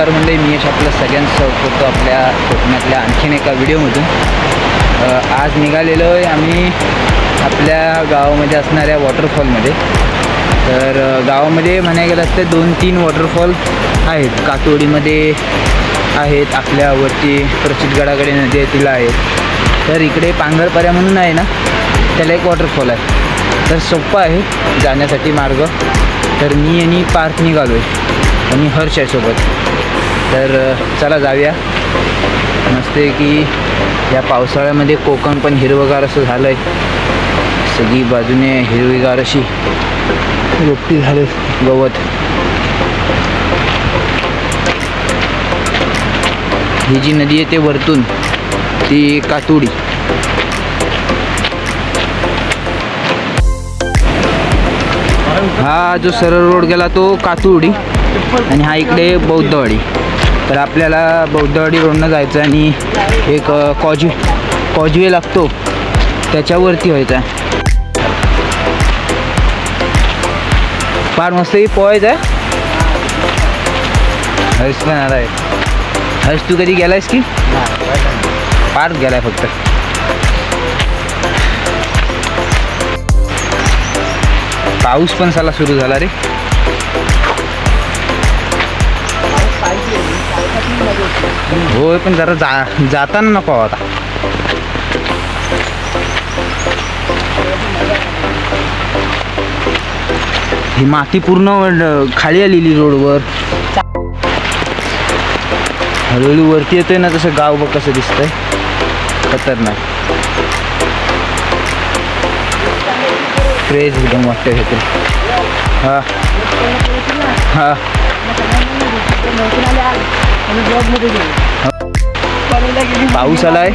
नमस्कार म्हणजे मी यश आपलं सगळ्यांचं होतो आपल्या कोकणातल्या आणखीन एका व्हिडिओमधून. आज निघालेलो आहे आम्ही आपल्या गावामध्ये असणाऱ्या वॉटरफॉलमध्ये. तर गावामध्ये म्हणाय गेलं असते दोन तीन वॉटरफॉल आहेत. कातोडीमध्ये आहेत आपल्या वरती प्रचितगडाकडे नदी आहे तिला आहेत. तर इकडे पांघरपऱ्या म्हणून आहे ना त्याला एक वॉटरफॉल आहे. तर सोप्पं आहे जाण्यासाठी मार्ग. तर मी आणि पार्क निघालो आहे आणि हर्ष आहे सोबत. तर चला जाऊया. मस्त आहे की या पावसाळ्यामध्ये कोकण पण हिरवगार असं झालं आहे सगळी बाजूने हिरवीगार अशी रोपटी झाले गवत. ही जी नदी आहे ते वरतून ती कातुडी. हा जो सरळ रोड गेला तो कातुडी आणि हा इकडे बौद्धवाडी. तर आपल्याला बौद्धवाडी रोडनं जायचं आणि एक कॉज कॉजवे लागतो. त्याच्यावरती व्हायचा आहे. फार मस्त पोहायचं आहे. हर्ष पण आला आहे. हर्ष तू कधी गेलायस की? फार गेलाय फक्त. पाऊस पण साला सुरू झाला रे. होय पण जरा जा जाताना नको आता. ही माती पूर्ण खाली आलेली रोडवर. हळूहळू वरती येतोय ना तसं गाव बघ कसं दिसतंय. खतरनाक. क्रेज एकदम वाटतं हे ते हा. हा. पाऊस आलाय.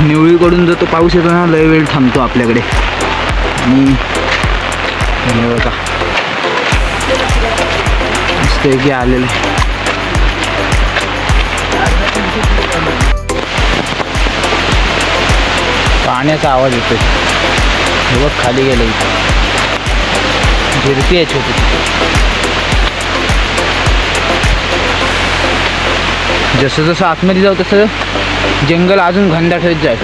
निवळीकडून जर तो पाऊस येतो ना लय वेळ थांबतो आपल्याकडे. आणि की आलेलं पाण्याचा आवाज येतोय. हे बघ खाली गेलं इथं. झिरपी आहे छोटी. जसं जसं आतमध्ये जाऊ तसं जंगल अजून घनदाट होत जाईल.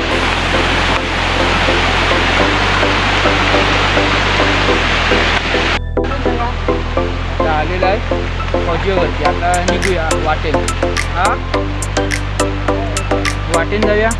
आता आलेला आहे फौजीवरती. आता निघूया वाटेल हा? वाटेन जाऊया?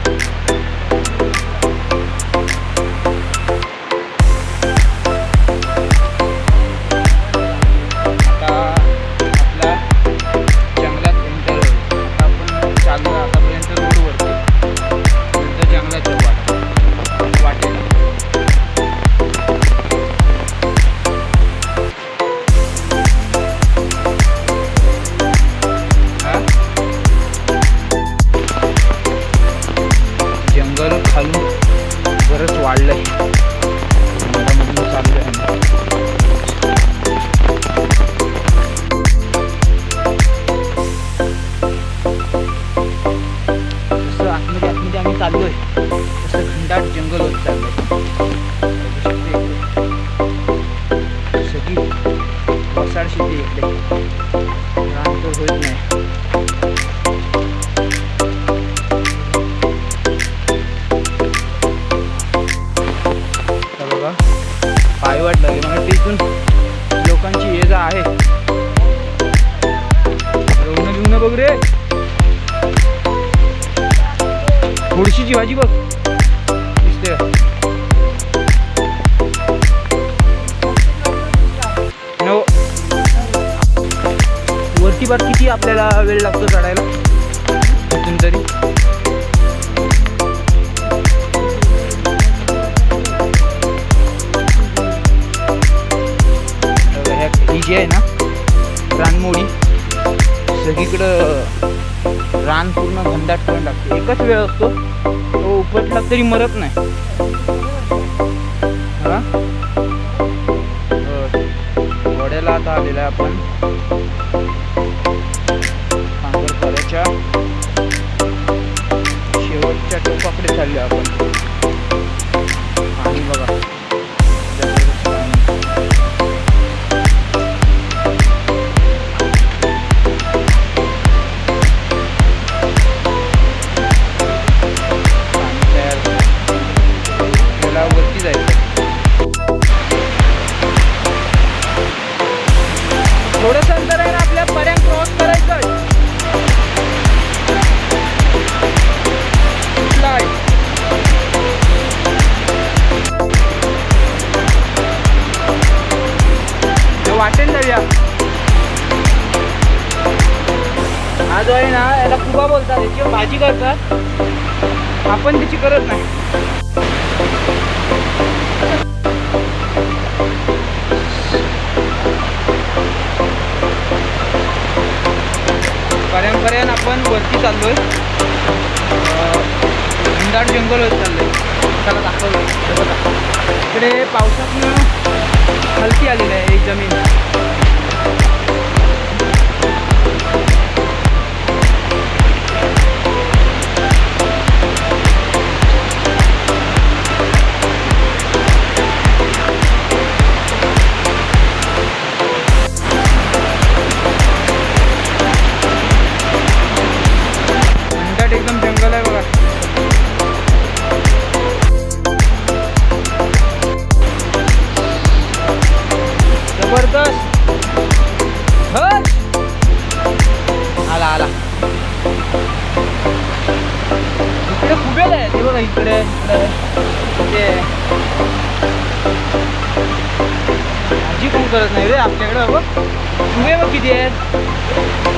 लागली तिथून लोकांची ये जा आहे. रवणं घेऊन बघ रे. थोडीशीची भाजी बघ. दिसते. वरती बार किती आपल्याला वेळ लागतो चढायला? इथून तरी. जी आहे ना रानमोडी. सगळीकडं रान पूर्ण घनदाट करून टाकतो. एकच वेळ असतो. तो उपटला तरी मरत नाही. हा? वड्याला आता आलेला आपण. हा जो आहे ना याला कुबा बोलतात त्याची भाजी करतात. आपण त्याची करत नाही. पर्यापर्यंत आपण वरती चाललोय. घंडाट जंगल होत चाललोय. त्याला दाखवलं इकडे पावसातनं हलकी आलेली आहे जमीन. गरज नाही रे आपल्याकडे. बघ किती आहेत.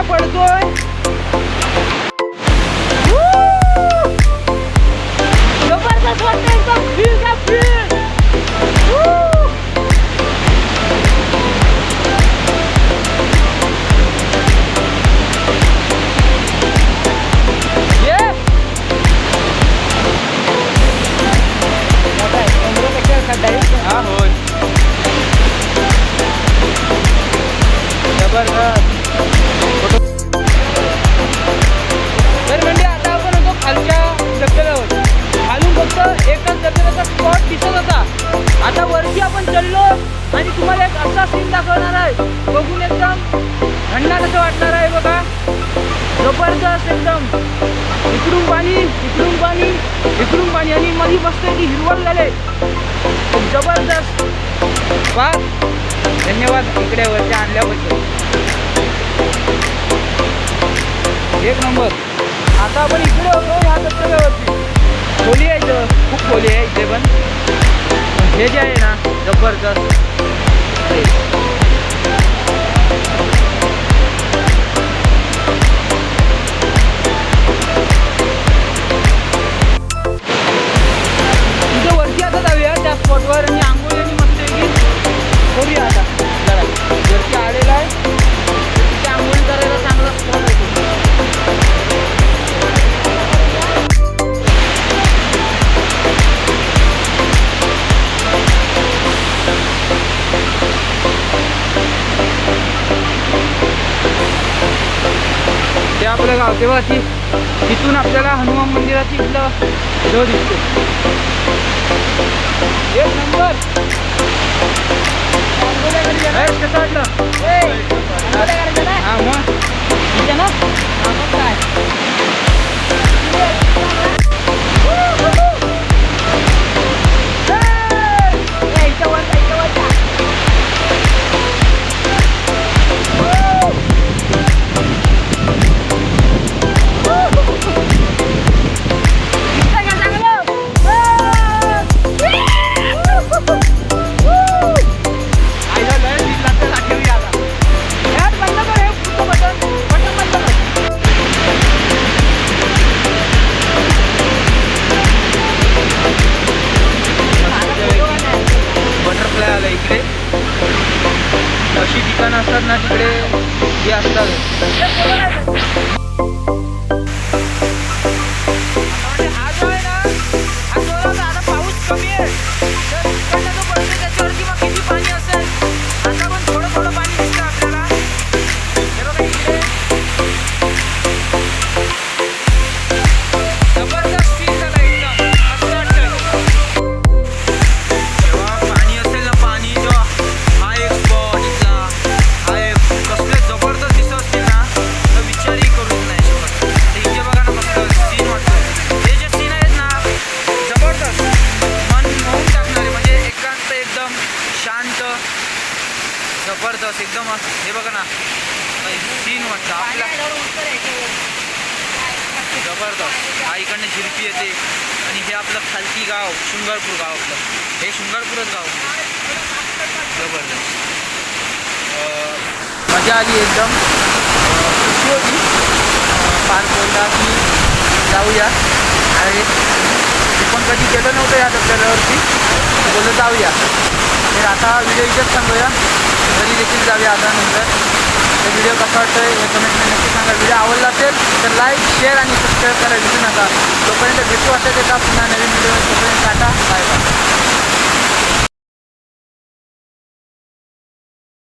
acordou, dois इकडून पाणी आणि मधी मस्त आहे की हिरवण झाले. जबरदस्त. वा. धन्यवाद इकडे वरती आणल्याबद्दल. एक नंबर. आता आपण इकडे होतो ह्या धबधब्यावरती खोली आहे इथं. खूप खोली आहे इथे पण हे जे आहे ना जबरदस्त. आपलं गाव तेव्हा ती तिथून आपल्याला हनुमान मंदिराची इथलं जवळ दिसतो. एक नंबर. कसं वाटलं हा मग. ठीक आहे ना काय? जबरदस्त एकदम असं- हे बघा ना. तीन वाजता आपल्या जबरदस्त. हा इकडनं झिरपी येते. आणि हे आपलं खालती गाव शृंगारपूर गाव आपलं. हे शृंगारपूरच गाव जबरदस्त. मजा आली एकदम. खुशी होती पार बोलला की जाऊया. आणि मी पण कधी गेलो नव्हतं या धबधब्यावरती. बोललं जाऊया. तर आता व्हिडिओ इथेच सांगूया घरी देखील जाऊया आता नंतर. तर व्हिडिओ कसा वाटतो हे कमेंटमध्ये नक्की सांगा. व्हिडिओ आवडला असेल तर लाईक शेअर आणि सबस्क्राईब करायला विसरू नका. तोपर्यंत भेटू वाटत एका पुन्हा नवीन व्हिडिओ तोपर्यंत टाटा. Bye bye